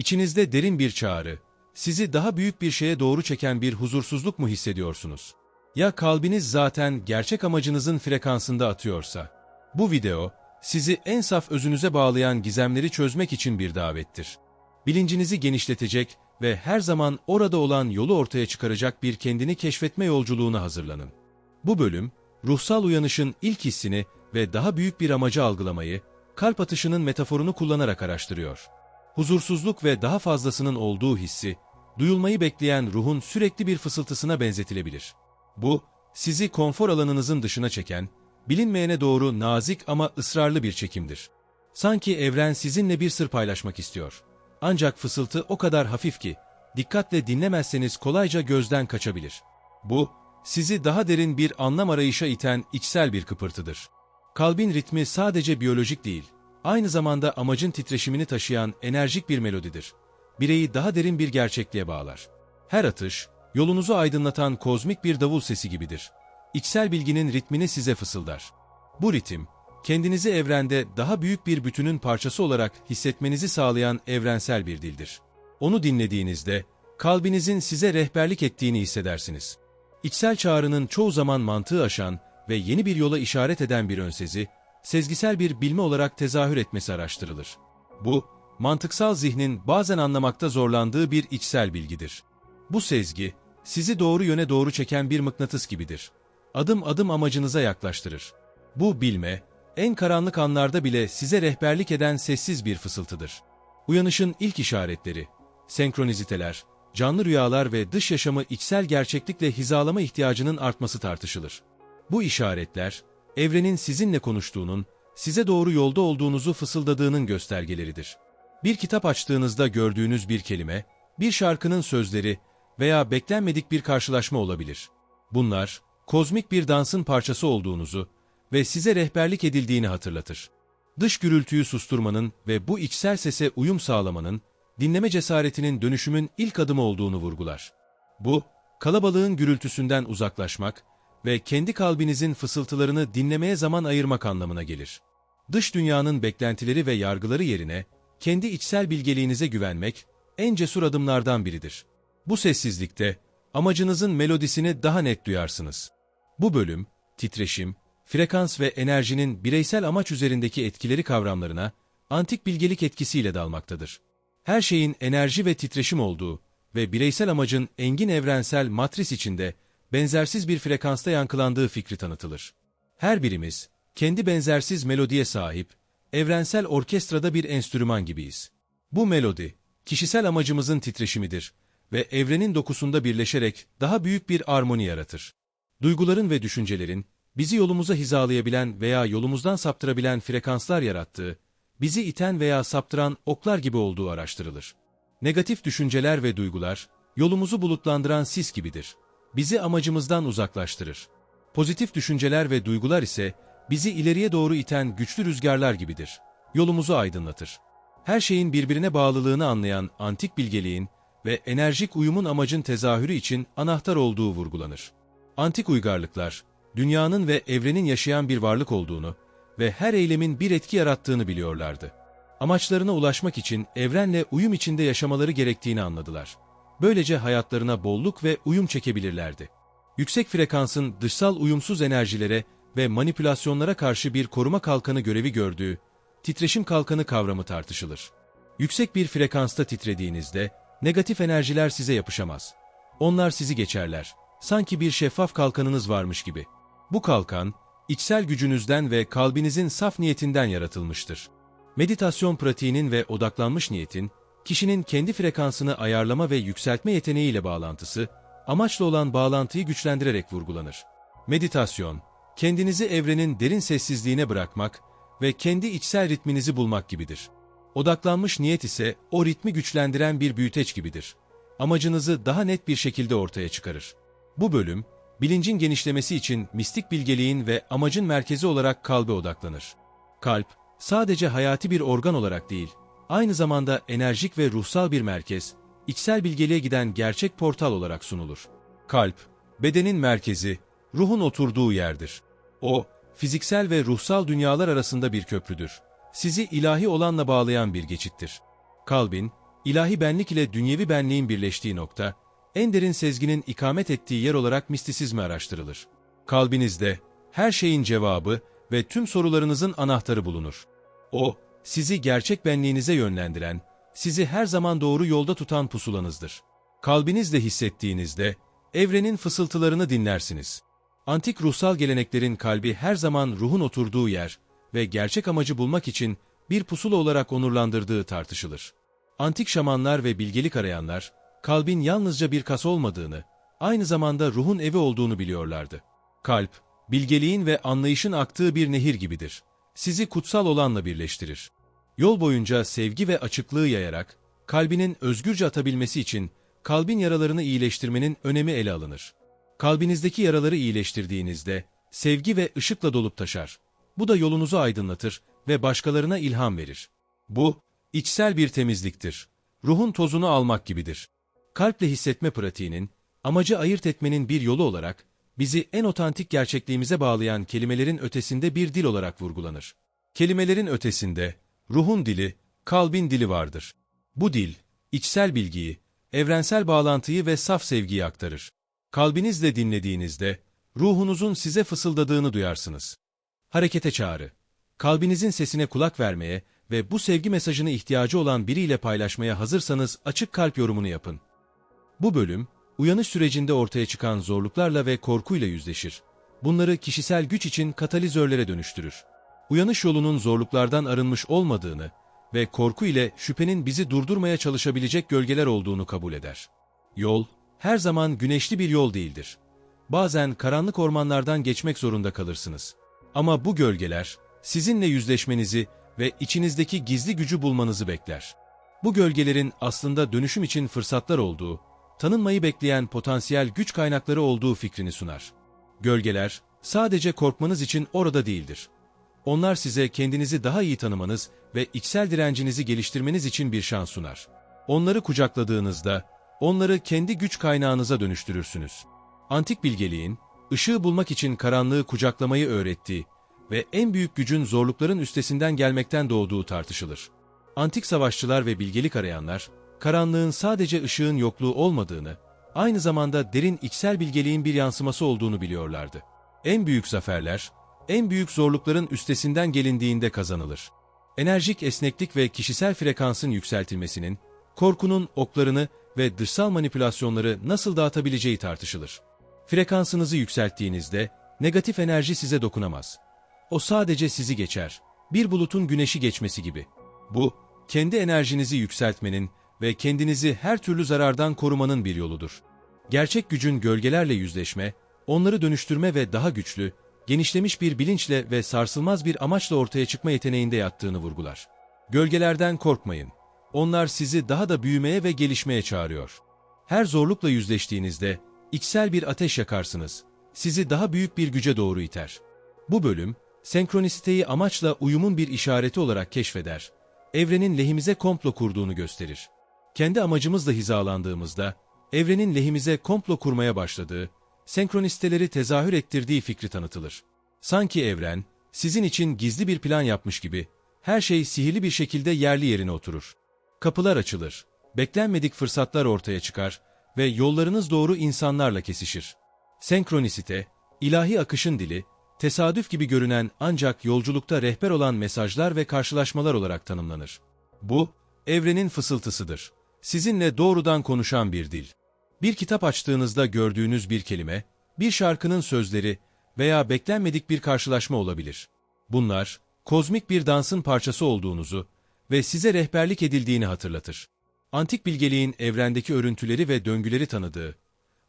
İçinizde derin bir çağrı, sizi daha büyük bir şeye doğru çeken bir huzursuzluk mu hissediyorsunuz? Ya kalbiniz zaten gerçek amacınızın frekansında atıyorsa? Bu video, sizi en saf özünüze bağlayan gizemleri çözmek için bir davettir. Bilincinizi genişletecek ve her zaman orada olan yolu ortaya çıkaracak bir kendini keşfetme yolculuğuna hazırlanın. Bu bölüm, ruhsal uyanışın ilk hissini ve daha büyük bir amacı algılamayı, kalp atışının metaforunu kullanarak araştırıyor. Huzursuzluk ve daha fazlasının olduğu hissi, duyulmayı bekleyen ruhun sürekli bir fısıltısına benzetilebilir. Bu, sizi konfor alanınızın dışına çeken, bilinmeyene doğru nazik ama ısrarlı bir çekimdir. Sanki evren sizinle bir sır paylaşmak istiyor. Ancak fısıltı o kadar hafif ki, dikkatle dinlemezseniz kolayca gözden kaçabilir. Bu, sizi daha derin bir anlam arayışa iten içsel bir kıpırtıdır. Kalbin ritmi sadece biyolojik değil, aynı zamanda amacın titreşimini taşıyan enerjik bir melodidir. Bireyi daha derin bir gerçekliğe bağlar. Her atış, yolunuzu aydınlatan kozmik bir davul sesi gibidir. İçsel bilginin ritmini size fısıldar. Bu ritim, kendinizi evrende daha büyük bir bütünün parçası olarak hissetmenizi sağlayan evrensel bir dildir. Onu dinlediğinizde, kalbinizin size rehberlik ettiğini hissedersiniz. İçsel çağrının çoğu zaman mantığı aşan ve yeni bir yola işaret eden bir önsezi, sezgisel bir bilme olarak tezahür etmesi araştırılır. Bu, mantıksal zihnin bazen anlamakta zorlandığı bir içsel bilgidir. Bu sezgi, sizi doğru yöne doğru çeken bir mıknatıs gibidir. Adım adım amacınıza yaklaştırır. Bu bilme, en karanlık anlarda bile size rehberlik eden sessiz bir fısıltıdır. Uyanışın ilk işaretleri, senkroniziteler, canlı rüyalar ve dış yaşamı içsel gerçeklikle hizalama ihtiyacının artması tartışılır. Bu işaretler, evrenin sizinle konuştuğunun, size doğru yolda olduğunuzu fısıldadığının göstergeleridir. Bir kitap açtığınızda gördüğünüz bir kelime, bir şarkının sözleri veya beklenmedik bir karşılaşma olabilir. Bunlar, kozmik bir dansın parçası olduğunuzu ve size rehberlik edildiğini hatırlatır. Dış gürültüyü susturmanın ve bu içsel sese uyum sağlamanın, dinleme cesaretinin dönüşümün ilk adımı olduğunu vurgular. Bu, kalabalığın gürültüsünden uzaklaşmak ve kendi kalbinizin fısıltılarını dinlemeye zaman ayırmak anlamına gelir. Dış dünyanın beklentileri ve yargıları yerine, kendi içsel bilgeliğinize güvenmek, en cesur adımlardan biridir. Bu sessizlikte, amacınızın melodisini daha net duyarsınız. Bu bölüm, titreşim, frekans ve enerjinin bireysel amaç üzerindeki etkileri kavramlarına, antik bilgelik etkisiyle dalmaktadır. Her şeyin enerji ve titreşim olduğu ve bireysel amacın engin evrensel matris içinde benzersiz bir frekansta yankılandığı fikri tanıtılır. Her birimiz, kendi benzersiz melodiye sahip, evrensel orkestrada bir enstrüman gibiyiz. Bu melodi, kişisel amacımızın titreşimidir ve evrenin dokusunda birleşerek daha büyük bir armoni yaratır. Duyguların ve düşüncelerin, bizi yolumuza hizalayabilen veya yolumuzdan saptırabilen frekanslar yarattığı, bizi iten veya saptıran oklar gibi olduğu araştırılır. Negatif düşünceler ve duygular, yolumuzu bulutlandıran sis gibidir. Bizi amacımızdan uzaklaştırır. Pozitif düşünceler ve duygular ise, bizi ileriye doğru iten güçlü rüzgarlar gibidir. Yolumuzu aydınlatır. Her şeyin birbirine bağlılığını anlayan antik bilgeliğin ve enerjik uyumun amacın tezahürü için anahtar olduğu vurgulanır. Antik uygarlıklar, dünyanın ve evrenin yaşayan bir varlık olduğunu ve her eylemin bir etki yarattığını biliyorlardı. Amaçlarına ulaşmak için evrenle uyum içinde yaşamaları gerektiğini anladılar. Böylece hayatlarına bolluk ve uyum çekebilirlerdi. Yüksek frekansın dışsal uyumsuz enerjilere ve manipülasyonlara karşı bir koruma kalkanı görevi gördüğü, titreşim kalkanı kavramı tartışılır. Yüksek bir frekansta titrediğinizde, negatif enerjiler size yapışamaz. Onlar sizi geçerler. Sanki bir şeffaf kalkanınız varmış gibi. Bu kalkan, içsel gücünüzden ve kalbinizin saf niyetinden yaratılmıştır. Meditasyon pratiğinin ve odaklanmış niyetin, kişinin kendi frekansını ayarlama ve yükseltme yeteneğiyle bağlantısı, amaçla olan bağlantıyı güçlendirerek vurgulanır. Meditasyon, kendinizi evrenin derin sessizliğine bırakmak ve kendi içsel ritminizi bulmak gibidir. Odaklanmış niyet ise o ritmi güçlendiren bir büyüteç gibidir. Amacınızı daha net bir şekilde ortaya çıkarır. Bu bölüm, bilincin genişlemesi için mistik bilgeliğin ve amacın merkezi olarak kalbe odaklanır. Kalp, sadece hayati bir organ olarak değil, aynı zamanda enerjik ve ruhsal bir merkez, içsel bilgeliğe giden gerçek portal olarak sunulur. Kalp, bedenin merkezi, ruhun oturduğu yerdir. O, fiziksel ve ruhsal dünyalar arasında bir köprüdür. Sizi ilahi olanla bağlayan bir geçittir. Kalbin, ilahi benlik ile dünyevi benliğin birleştiği nokta, en derin sezginin ikamet ettiği yer olarak mistisizmi araştırılır. Kalbinizde her şeyin cevabı ve tüm sorularınızın anahtarı bulunur. O, sizi gerçek benliğinize yönlendiren, sizi her zaman doğru yolda tutan pusulanızdır. Kalbinizle hissettiğinizde, evrenin fısıltılarını dinlersiniz. Antik ruhsal geleneklerin kalbi her zaman ruhun oturduğu yer ve gerçek amacı bulmak için bir pusula olarak onurlandırdığı tartışılır. Antik şamanlar ve bilgelik arayanlar, kalbin yalnızca bir kas olmadığını, aynı zamanda ruhun evi olduğunu biliyorlardı. Kalp, bilgeliğin ve anlayışın aktığı bir nehir gibidir. Sizi kutsal olanla birleştirir. Yol boyunca sevgi ve açıklığı yayarak, kalbinin özgürce atabilmesi için kalbin yaralarını iyileştirmenin önemi ele alınır. Kalbinizdeki yaraları iyileştirdiğinizde, sevgi ve ışıkla dolup taşar. Bu da yolunuzu aydınlatır ve başkalarına ilham verir. Bu, içsel bir temizliktir. Ruhun tozunu almak gibidir. Kalple hissetme pratiğinin, amacı ayırt etmenin bir yolu olarak, bizi en otantik gerçekliğimize bağlayan kelimelerin ötesinde bir dil olarak vurgulanır. Kelimelerin ötesinde, ruhun dili, kalbin dili vardır. Bu dil, içsel bilgiyi, evrensel bağlantıyı ve saf sevgiyi aktarır. Kalbinizle dinlediğinizde, ruhunuzun size fısıldadığını duyarsınız. Harekete çağrı. Kalbinizin sesine kulak vermeye ve bu sevgi mesajını ihtiyacı olan biriyle paylaşmaya hazırsanız açık kalp yorumunu yapın. Bu bölüm, uyanış sürecinde ortaya çıkan zorluklarla ve korkuyla yüzleşir. Bunları kişisel güç için katalizörlere dönüştürür. Uyanış yolunun zorluklardan arınmış olmadığını ve korku ile şüphenin bizi durdurmaya çalışabilecek gölgeler olduğunu kabul eder. Yol, her zaman güneşli bir yol değildir. Bazen karanlık ormanlardan geçmek zorunda kalırsınız. Ama bu gölgeler, sizinle yüzleşmenizi ve içinizdeki gizli gücü bulmanızı bekler. Bu gölgelerin aslında dönüşüm için fırsatlar olduğu, tanınmayı bekleyen potansiyel güç kaynakları olduğu fikrini sunar. Gölgeler, sadece korkmanız için orada değildir. Onlar size kendinizi daha iyi tanımanız ve içsel direncinizi geliştirmeniz için bir şans sunar. Onları kucakladığınızda, onları kendi güç kaynağınıza dönüştürürsünüz. Antik bilgeliğin, ışığı bulmak için karanlığı kucaklamayı öğrettiği ve en büyük gücün zorlukların üstesinden gelmekten doğduğu tartışılır. Antik savaşçılar ve bilgelik arayanlar, karanlığın sadece ışığın yokluğu olmadığını, aynı zamanda derin içsel bilgeliğin bir yansıması olduğunu biliyorlardı. En büyük zaferler, en büyük zorlukların üstesinden gelindiğinde kazanılır. Enerjik esneklik ve kişisel frekansın yükseltilmesinin, korkunun oklarını ve dışsal manipülasyonları nasıl dağıtabileceği tartışılır. Frekansınızı yükselttiğinizde, negatif enerji size dokunamaz. O sadece sizi geçer. Bir bulutun güneşi geçmesi gibi. Bu, kendi enerjinizi yükseltmenin ve kendinizi her türlü zarardan korumanın bir yoludur. Gerçek gücün gölgelerle yüzleşme, onları dönüştürme ve daha güçlü, genişlemiş bir bilinçle ve sarsılmaz bir amaçla ortaya çıkma yeteneğinde yattığını vurgular. Gölgelerden korkmayın. Onlar sizi daha da büyümeye ve gelişmeye çağırıyor. Her zorlukla yüzleştiğinizde, içsel bir ateş yakarsınız. Sizi daha büyük bir güce doğru iter. Bu bölüm, senkronisiteyi amaçla uyumun bir işareti olarak keşfeder. Evrenin lehimize komplo kurduğunu gösterir. Kendi amacımızla hizalandığımızda, evrenin lehimize komplo kurmaya başladığı, senkronisteleri tezahür ettirdiği fikri tanıtılır. Sanki evren, sizin için gizli bir plan yapmış gibi, her şey sihirli bir şekilde yerli yerine oturur. Kapılar açılır, beklenmedik fırsatlar ortaya çıkar ve yollarınız doğru insanlarla kesişir. Senkronisite, ilahi akışın dili, tesadüf gibi görünen ancak yolculukta rehber olan mesajlar ve karşılaşmalar olarak tanımlanır. Bu, evrenin fısıltısıdır. Sizinle doğrudan konuşan bir dil. Bir kitap açtığınızda gördüğünüz bir kelime, bir şarkının sözleri veya beklenmedik bir karşılaşma olabilir. Bunlar, kozmik bir dansın parçası olduğunuzu ve size rehberlik edildiğini hatırlatır. Antik bilgeliğin evrendeki örüntüleri ve döngüleri tanıdığı,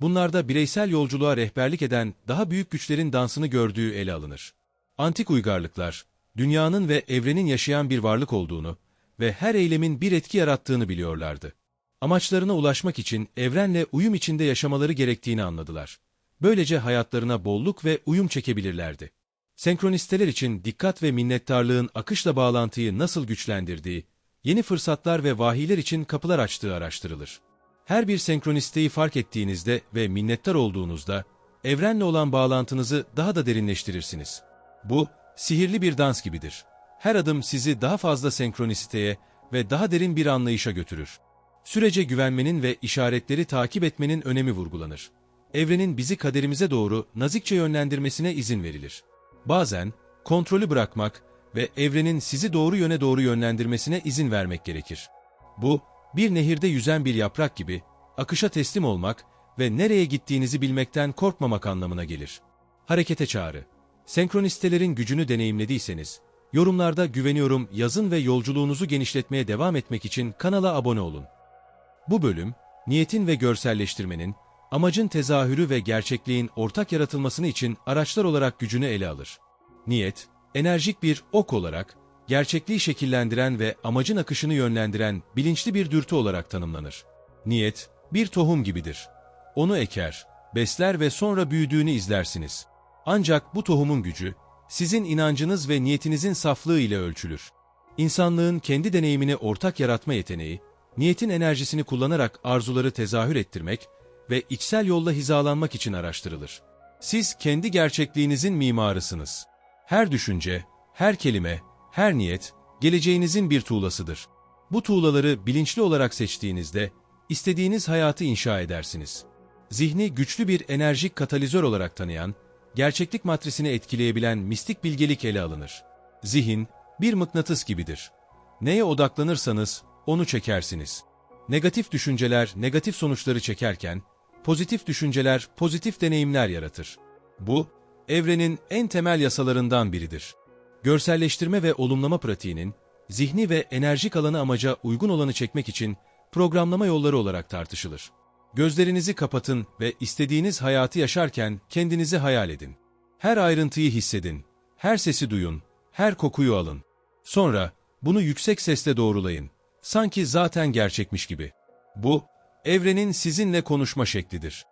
bunlarda bireysel yolculuğa rehberlik eden daha büyük güçlerin dansını gördüğü ele alınır. Antik uygarlıklar, dünyanın ve evrenin yaşayan bir varlık olduğunu ve her eylemin bir etki yarattığını biliyorlardı. Amaçlarına ulaşmak için evrenle uyum içinde yaşamaları gerektiğini anladılar. Böylece hayatlarına bolluk ve uyum çekebilirlerdi. Senkronisteler için dikkat ve minnettarlığın akışla bağlantıyı nasıl güçlendirdiği, yeni fırsatlar ve vahiyler için kapılar açtığı araştırılır. Her bir senkronisteyi fark ettiğinizde ve minnettar olduğunuzda, evrenle olan bağlantınızı daha da derinleştirirsiniz. Bu, sihirli bir dans gibidir. Her adım sizi daha fazla senkronisiteye ve daha derin bir anlayışa götürür. Sürece güvenmenin ve işaretleri takip etmenin önemi vurgulanır. Evrenin bizi kaderimize doğru nazikçe yönlendirmesine izin verilir. Bazen kontrolü bırakmak ve evrenin sizi doğru yöne doğru yönlendirmesine izin vermek gerekir. Bu, bir nehirde yüzen bir yaprak gibi, akışa teslim olmak ve nereye gittiğinizi bilmekten korkmamak anlamına gelir. Harekete çağrı. Senkronistelerin gücünü deneyimlediyseniz, yorumlarda güveniyorum yazın ve yolculuğunuzu genişletmeye devam etmek için kanala abone olun. Bu bölüm, niyetin ve görselleştirmenin, amacın tezahürü ve gerçekliğin ortak yaratılmasını için araçlar olarak gücünü ele alır. Niyet, enerjik bir ok olarak, gerçekliği şekillendiren ve amacın akışını yönlendiren bilinçli bir dürtü olarak tanımlanır. Niyet, bir tohum gibidir. Onu eker, besler ve sonra büyüdüğünü izlersiniz. Ancak bu tohumun gücü, sizin inancınız ve niyetinizin saflığı ile ölçülür. İnsanlığın kendi deneyimini ortak yaratma yeteneği, niyetin enerjisini kullanarak arzuları tezahür ettirmek ve içsel yolla hizalanmak için araştırılır. Siz kendi gerçekliğinizin mimarısınız. Her düşünce, her kelime, her niyet, geleceğinizin bir tuğlasıdır. Bu tuğlaları bilinçli olarak seçtiğinizde, istediğiniz hayatı inşa edersiniz. Zihni güçlü bir enerjik katalizör olarak tanıyan, gerçeklik matrisini etkileyebilen mistik bilgelik ele alınır. Zihin, bir mıknatıs gibidir. Neye odaklanırsanız, onu çekersiniz. Negatif düşünceler negatif sonuçları çekerken, pozitif düşünceler pozitif deneyimler yaratır. Bu, evrenin en temel yasalarından biridir. Görselleştirme ve olumlama pratiğinin, zihni ve enerjik alanı amaca uygun olanı çekmek için programlama yolları olarak tartışılır. Gözlerinizi kapatın ve istediğiniz hayatı yaşarken kendinizi hayal edin. Her ayrıntıyı hissedin, her sesi duyun, her kokuyu alın. Sonra bunu yüksek sesle doğrulayın. Sanki zaten gerçekmiş gibi. Bu, evrenin sizinle konuşma şeklidir.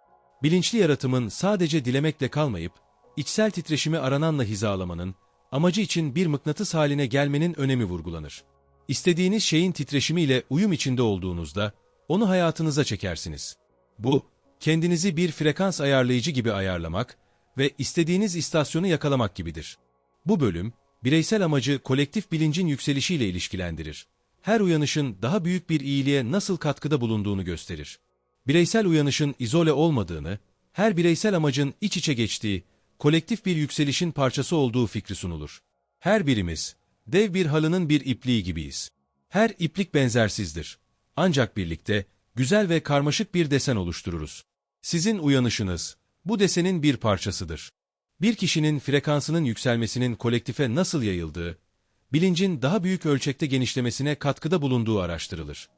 Bilinçli yaratımın sadece dilemekle kalmayıp, içsel titreşimi arananla hizalamanın, amacı için bir mıknatıs haline gelmenin önemi vurgulanır. İstediğiniz şeyin titreşimiyle uyum içinde olduğunuzda, onu hayatınıza çekersiniz. Bu, kendinizi bir frekans ayarlayıcı gibi ayarlamak ve istediğiniz istasyonu yakalamak gibidir. Bu bölüm, bireysel amacı kolektif bilincin yükselişiyle ilişkilendirir. Her uyanışın daha büyük bir iyiliğe nasıl katkıda bulunduğunu gösterir. Bireysel uyanışın izole olmadığını, her bireysel amacın iç içe geçtiği, kolektif bir yükselişin parçası olduğu fikri sunulur. Her birimiz, dev bir halının bir ipliği gibiyiz. Her iplik benzersizdir. Ancak birlikte, güzel ve karmaşık bir desen oluştururuz. Sizin uyanışınız, bu desenin bir parçasıdır. Bir kişinin frekansının yükselmesinin kolektife nasıl yayıldığı, bilincin daha büyük ölçekte genişlemesine katkıda bulunduğu araştırılır.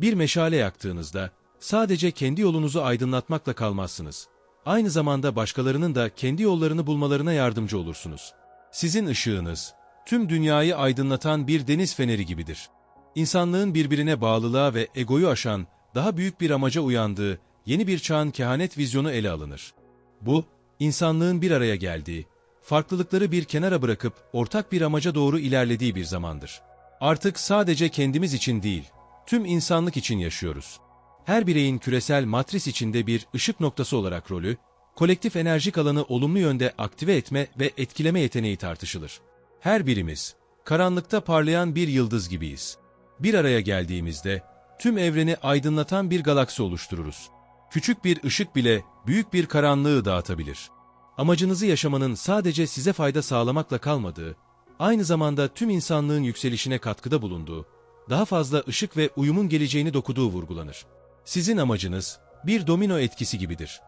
Bir meşale yaktığınızda, sadece kendi yolunuzu aydınlatmakla kalmazsınız. Aynı zamanda başkalarının da kendi yollarını bulmalarına yardımcı olursunuz. Sizin ışığınız, tüm dünyayı aydınlatan bir deniz feneri gibidir. İnsanlığın birbirine bağlılığa ve egoyu aşan, daha büyük bir amaca uyandığı yeni bir çağın kehanet vizyonu ele alınır. Bu, insanlığın bir araya geldiği, farklılıkları bir kenara bırakıp ortak bir amaca doğru ilerlediği bir zamandır. Artık sadece kendimiz için değil, tüm insanlık için yaşıyoruz. Her bireyin küresel matris içinde bir ışık noktası olarak rolü, kolektif enerjik alanı olumlu yönde aktive etme ve etkileme yeteneği tartışılır. Her birimiz, karanlıkta parlayan bir yıldız gibiyiz. Bir araya geldiğimizde, tüm evreni aydınlatan bir galaksi oluştururuz. Küçük bir ışık bile büyük bir karanlığı dağıtabilir. Amacınızı yaşamanın sadece size fayda sağlamakla kalmadığı, aynı zamanda tüm insanlığın yükselişine katkıda bulunduğu, daha fazla ışık ve uyumun geleceğini dokuduğu vurgulanır. Sizin amacınız bir domino etkisi gibidir.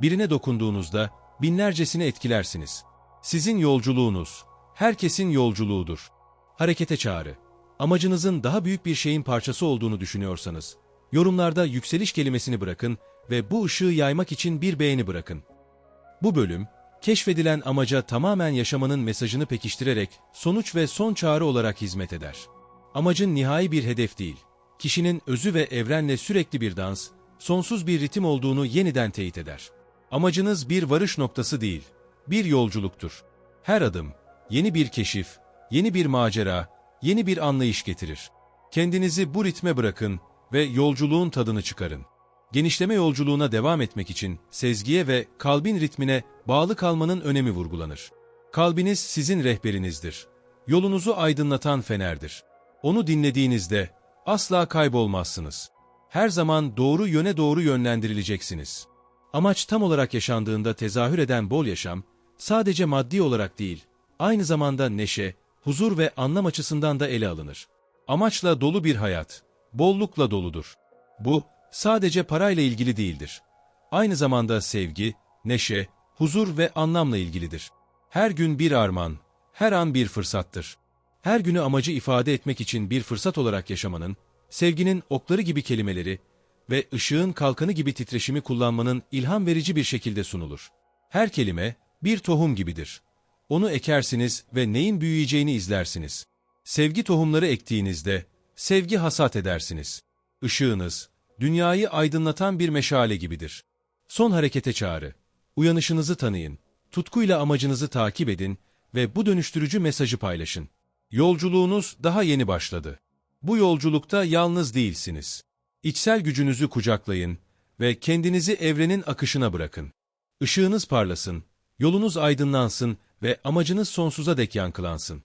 Birine dokunduğunuzda binlercesini etkilersiniz. Sizin yolculuğunuz, herkesin yolculuğudur. Harekete çağrı. Amacınızın daha büyük bir şeyin parçası olduğunu düşünüyorsanız, yorumlarda yükseliş kelimesini bırakın ve bu ışığı yaymak için bir beğeni bırakın. Bu bölüm, keşfedilen amaca tamamen yaşamanın mesajını pekiştirerek sonuç ve son çağrı olarak hizmet eder. Amacın nihai bir hedef değil, kişinin özü ve evrenle sürekli bir dans, sonsuz bir ritim olduğunu yeniden teyit eder. Amacınız bir varış noktası değil, bir yolculuktur. Her adım, yeni bir keşif, yeni bir macera, yeni bir anlayış getirir. Kendinizi bu ritme bırakın ve yolculuğun tadını çıkarın. Genişleme yolculuğuna devam etmek için sezgiye ve kalbin ritmine bağlı kalmanın önemi vurgulanır. Kalbiniz sizin rehberinizdir. Yolunuzu aydınlatan fenerdir. Onu dinlediğinizde asla kaybolmazsınız. Her zaman doğru yöne doğru yönlendirileceksiniz. Amaç tam olarak yaşandığında tezahür eden bol yaşam, sadece maddi olarak değil, aynı zamanda neşe, huzur ve anlam açısından da ele alınır. Amaçla dolu bir hayat, bollukla doludur. Bu, sadece parayla ilgili değildir. Aynı zamanda sevgi, neşe, huzur ve anlamla ilgilidir. Her gün bir armağan, her an bir fırsattır. Her günü amacı ifade etmek için bir fırsat olarak yaşamanın, sevginin okları gibi kelimeleri ve ışığın kalkanı gibi titreşimi kullanmanın ilham verici bir şekilde sunulur. Her kelime bir tohum gibidir. Onu ekersiniz ve neyin büyüyeceğini izlersiniz. Sevgi tohumları ektiğinizde sevgi hasat edersiniz. Işığınız, dünyayı aydınlatan bir meşale gibidir. Son harekete çağrı. Uyanışınızı tanıyın, tutkuyla amacınızı takip edin ve bu dönüştürücü mesajı paylaşın. Yolculuğunuz daha yeni başladı. Bu yolculukta yalnız değilsiniz. İçsel gücünüzü kucaklayın ve kendinizi evrenin akışına bırakın. Işığınız parlasın, yolunuz aydınlansın ve amacınız sonsuza dek yankılansın.